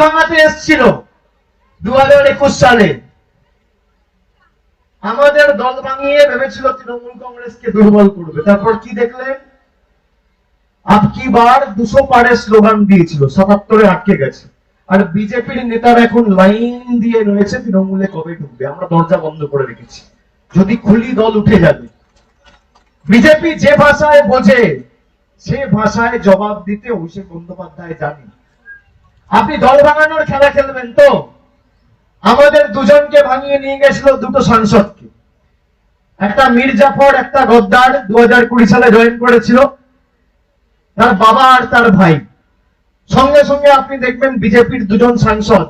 ভাঙাতে এসছিল দু হাজার একুশ সালে। আমাদের দল ভাঙিয়ে ভেবেছিল তৃণমূল কংগ্রেসকে দুর্বল করবে। তারপর কি দেখলেন? আপকি বার দুশো পারের স্লোগান দিয়েছিল, সাতাত্তরে আটকে গেছে। আর বিজেপির নেতারা এখন লাইন দিয়ে রয়েছে, তৃণমূলে কবে ঢুকবে? আমরা দরজা বন্ধ করে রেখেছি। যদি খুলি দল উঠে যাবে। বিজেপি যে ভাষায় বোঝে, সে ভাষায় জবাব দিতে অভিষেক বন্দ্যোপাধ্যায় জানে আপনি দল ভাঙানোর খেলা খেলবেন তো? আমাদের দুজনকে ভাঙিয়ে নিয়ে গেছিল দুটো সাংসদকে। একটা মীর জাফর একটা গদ্দার দু হাজার কুড়ি সালে জয়েন করেছিল। তার বাবা আর তার ভাই। সঙ্গে সঙ্গে আপনি দেখবেন বিজেপির দুজন সাংসদ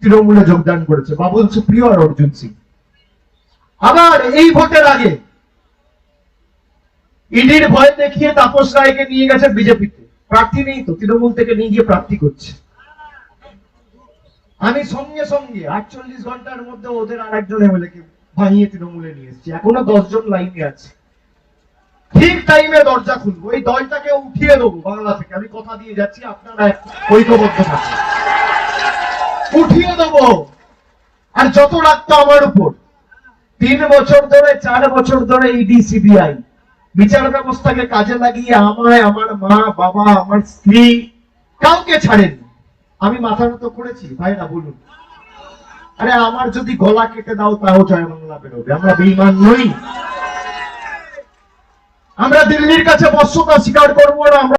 তৃণমূলে যোগদান করেছে, বাবুল সুপ্রিয় আর অর্জুন সিং। আবার এই ভোটের আগে ইডির ভয় দেখিয়ে তাপস রায়কে নিয়ে গেছে বিজেপিতে। প্রার্থী নেই তো, তৃণমূল থেকে নিয়ে গিয়ে প্রার্থী করছে। আমি সঙ্গে সঙ্গে আটচল্লিশ ঘণ্টার মধ্যে ওদের আর একজন এমএলএ কে ভাঙিয়ে তৃণমূলে নিয়ে এসেছি। এখনও দশজন লাইনে আছে। ঠিক টাইমে দরজা খুলবো। এই দলটাকে উঠিয়ে দেবো বাংলা থেকে। আমি কথা দিয়ে যাচ্ছি, আপনারা ঐক্যবদ্ধ থাকুন। উঠিয়ে দেবো। আর যত রাখতো আমার উপর। তিন বছর ধরে, চার বছর ধরে ইডি সিবিআই বিচার ব্যবস্থাকে কাজে লাগিয়ে আমায়, আমার মা, বাবা, আমার স্ত্রী কাউকে ছাড়েনি আমি মাথার মতো করেছি, ভাইরা বলুন। আরে আমার যদি গলা কেটে দাও, তাও জয় বাংলা বেরোবে। আমরা বেইমান নই। আমরা দিল্লির কাছে বস্যতা স্বীকার করব আমরা